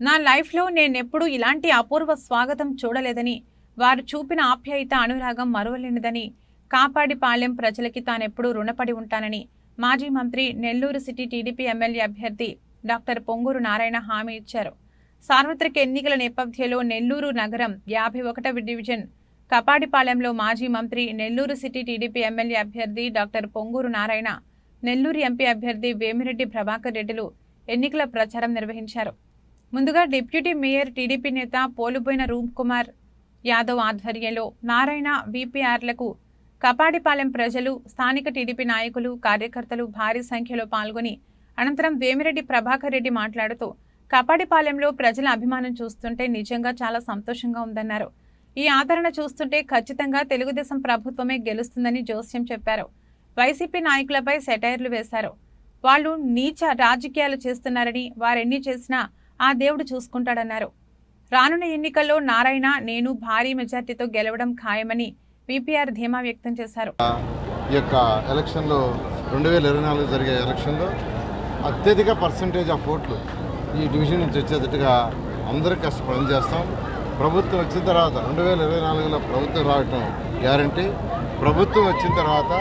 నా లైఫ్లో నేనెప్పుడూ ఇలాంటి అపూర్వ స్వాగతం చూడలేదని వారు చూపిన ఆప్యాయత అనురాగం మరువలేనిదని కాపాడిపాలెం ప్రజలకి తానెప్పుడూ రుణపడి ఉంటానని మాజీ మంత్రి నెల్లూరు సిటీ టీడీపీ ఎమ్మెల్యే అభ్యర్థి డాక్టర్ పొంగూరు నారాయణ హామీ ఇచ్చారు. సార్వత్రిక ఎన్నికల నేపథ్యంలో నెల్లూరు నగరం యాభై ఒకటవ డివిజన్ కపాడిపాలెంలో మాజీ మంత్రి నెల్లూరు సిటీ టీడీపీ ఎమ్మెల్యే అభ్యర్థి డాక్టర్ పొంగూరు నారాయణ నెల్లూరు ఎంపీ అభ్యర్థి వేమిరెడ్డి ప్రభాకర్ రెడ్డిలు ఎన్నికల ప్రచారం నిర్వహించారు. ముందుగా డిప్యూటీ మేయర్ టీడీపీ నేత పోలుపోయిన రూప్ కుమార్ యాదవ్ ఆధ్వర్యంలో నారాయణ విపిఆర్లకు కపాడిపాలెం ప్రజలు స్థానిక టీడీపీ నాయకులు కార్యకర్తలు భారీ సంఖ్యలో పాల్గొని అనంతరం వేమిరెడ్డి ప్రభాకర్ రెడ్డి మాట్లాడుతూ కపాడిపాలెంలో ప్రజల అభిమానం చూస్తుంటే నిజంగా చాలా సంతోషంగా ఉందన్నారు. ఈ ఆదరణ చూస్తుంటే ఖచ్చితంగా తెలుగుదేశం ప్రభుత్వమే గెలుస్తుందని జోస్యం చెప్పారు. వైసీపీ నాయకులపై సెటైర్లు వేశారు. వాళ్ళు నీచ రాజకీయాలు చేస్తున్నారని వారెన్ని చేసినా ఆ దేవుడు చూసుకుంటాడన్నారు. రానున్న ఎన్నికల్లో నారాయణ నేను భారీ మెజార్టీతో గెలవడం ఖాయమని విపిఆర్ ధీమా వ్యక్తం చేశారు. ఈ యొక్క ఎలక్షన్లో రెండు వేల ఇరవై నాలుగు జరిగే ఎలక్షన్లో అత్యధిక పర్సంటేజ్ ఆఫ్ ఓట్లు ఈ డివిజన్ నుంచి వచ్చేటట్టుగా అందరూ కష్టపడి పనిచేస్తాం ప్రభుత్వం వచ్చిన తర్వాత రెండు వేల ఇరవై నాలుగులో ప్రభుత్వం రావటం గ్యారంటీ. ప్రభుత్వం వచ్చిన తర్వాత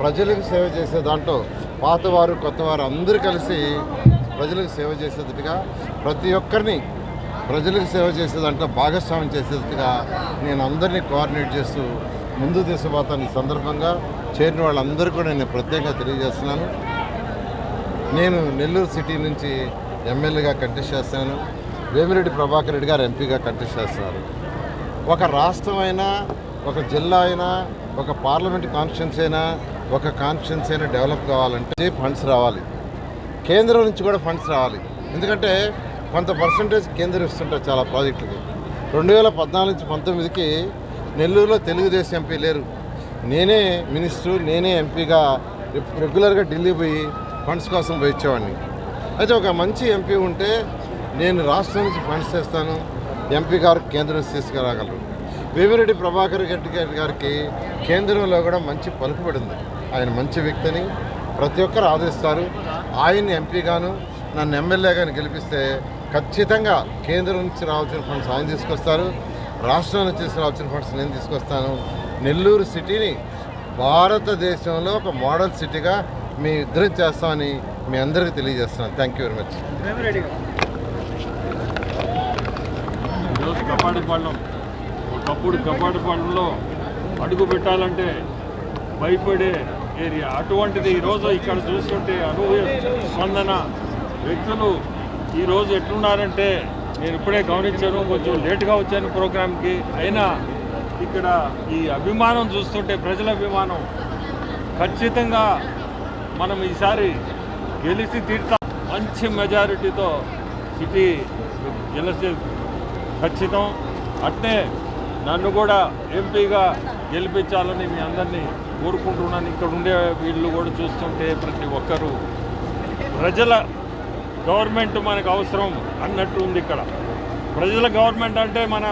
ప్రజలకు సేవ చేసే దాంట్లో పాతవారు కొత్తవారు అందరూ కలిసి ప్రజలకు సేవ చేసేటట్టుగా ప్రతి ఒక్కరిని ప్రజలకు సేవ చేసే దాంట్లో భాగస్వామ్యం చేసేటట్టుగా నేను అందరినీ కోఆర్డినేట్ చేస్తూ ముందు తీసుకుపోతాను సందర్భంగా చేరిన వాళ్ళందరూ కూడా నేను ప్రత్యేకంగా తెలియజేస్తున్నాను. నేను నెల్లూరు సిటీ నుంచి ఎమ్మెల్యేగా కంటెస్ట్ చేస్తాను. వేమిరెడ్డి ప్రభాకర్ రెడ్డి గారు ఎంపీగా కంటెస్ట్ చేస్తున్నారు. ఒక రాష్ట్రం అయినా ఒక జిల్లా అయినా ఒక పార్లమెంట్ కాన్స్టిట్యున్సీ అయినా ఒక కాన్స్టిట్యున్సీ అయినా డెవలప్ కావాలంటే ఫండ్స్ రావాలి. కేంద్రం నుంచి కూడా ఫండ్స్ రావాలి. ఎందుకంటే కొంత పర్సంటేజ్ కేంద్రం ఇస్తుంటారు చాలా ప్రాజెక్టులకి. రెండు వేల పద్నాలుగు నుంచి పంతొమ్మిదికి నెల్లూరులో తెలుగుదేశం ఎంపీ లేరు. నేనే మినిస్టర్ నేనే ఎంపీగా రెగ్యులర్గా ఢిల్లీ పోయి ఫండ్స్ కోసం పోయి ఇచ్చేవాడిని అయితే ఒక మంచి ఎంపీ ఉంటే నేను రాష్ట్రం నుంచి ఫండ్స్ చేస్తాను ఎంపీ గారు కేంద్రం తీసుకురాగలరు. వేమిరెడ్డి ప్రభాకర్ రెడ్డి గారి గారికి కేంద్రంలో కూడా మంచి పలుకుబడింది ఆయన మంచి వ్యక్తిని ప్రతి ఒక్కరు ఆదరిస్తారు. ఆయన్ని ఎంపీగాను నన్ను ఎమ్మెల్యేగాను గెలిపిస్తే ఖచ్చితంగా కేంద్రం నుంచి రావాల్సిన ఫండ్స్ ఆయన తీసుకొస్తారు. రాష్ట్రం నుంచి రావాల్సిన ఫండ్స్ నేను తీసుకొస్తాను. నెల్లూరు సిటీని భారతదేశంలో ఒక మోడల్ సిటీగా మీ ఇద్దరం చేస్తామని మీ అందరికీ తెలియజేస్తున్నాను. థ్యాంక్ యూ వెరీ మచ్ ఈరోజు కపాడిపాలెం ఒకప్పుడు కపాడిపాలెంలో అడుగు పెట్టాలంటే భయపడే ఏరియా. అటువంటిది ఈరోజు ఇక్కడ చూస్తుంటే అనుభవ స్పందన. వ్యక్తులు ఈరోజు ఎట్లున్నారంటే నేను ఇప్పుడే గమనించాను కొంచెం లేట్గా వచ్చాను ప్రోగ్రామ్కి. అయినా ఇక్కడ ఈ అభిమానం చూస్తుంటే ప్రజల అభిమానం ఖచ్చితంగా మనం ఈసారి గెలిచి తీర్తాం. మంచి మెజారిటీతో సిటీ గెలిచే ఖచ్చితం. అట్నే నన్ను కూడా ఎంపీగా గెలిపించాలని మీ అందరినీ కోరుకుంటున్నాను. ఇక్కడ ఉండే వీళ్ళు కూడా చూస్తుంటే ప్రతి ఒక్కరూ ప్రజల గవర్నమెంట్ మనకు అవసరం అన్నట్టు ఉంది ఇక్కడ. ప్రజల గవర్నమెంట్ అంటే మన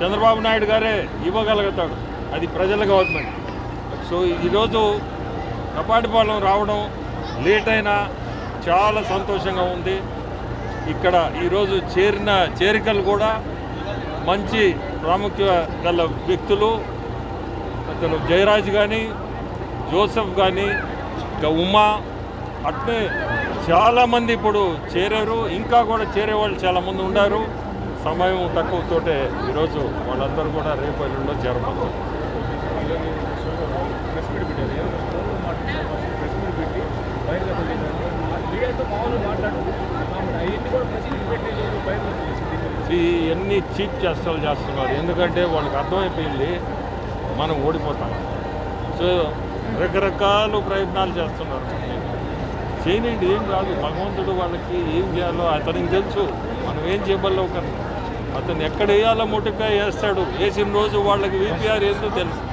చంద్రబాబు నాయుడు గారే ఇవ్వగలుగుతాడు. అది ప్రజల గవర్నమెంట్. సో ఈరోజు కపాటిపాలెం రావడం లేట్ అయినా చాలా సంతోషంగా ఉంది. ఇక్కడ ఈరోజు చేరిన చేరికలు కూడా మంచి ప్రాముఖ్య గల వ్యక్తులు అతను జయరాజ్ కానీ జోసెఫ్ కానీ ఇంకా ఉమా అట్నే చాలామంది ఇప్పుడు చేరారు. ఇంకా కూడా చేరే వాళ్ళు చాలామంది ఉన్నారు. సమయం తక్కువతోటే ఈరోజు వాళ్ళందరూ కూడా రేపు ఎల్లుండో చేరబోతారు ఇవన్నీ చీట్ చేష్టలు చేస్తున్నారు. ఎందుకంటే వాళ్ళకి అర్థమైపోయింది మనం ఓడిపోతాం. సో రకరకాల ప్రయత్నాలు చేస్తున్నారు చేయనండి ఏం కాదు. భగవంతుడు వాళ్ళకి ఏం చేయాలో అతనికి తెలుసు. మనం ఏం చేయబల్లో ఒకరిని. అతను ఎక్కడ వేయాలో ముట్టుగా వేస్తాడు. వేసిన రోజు వాళ్ళకి విపిఆర్ ఏందో తెలుసు?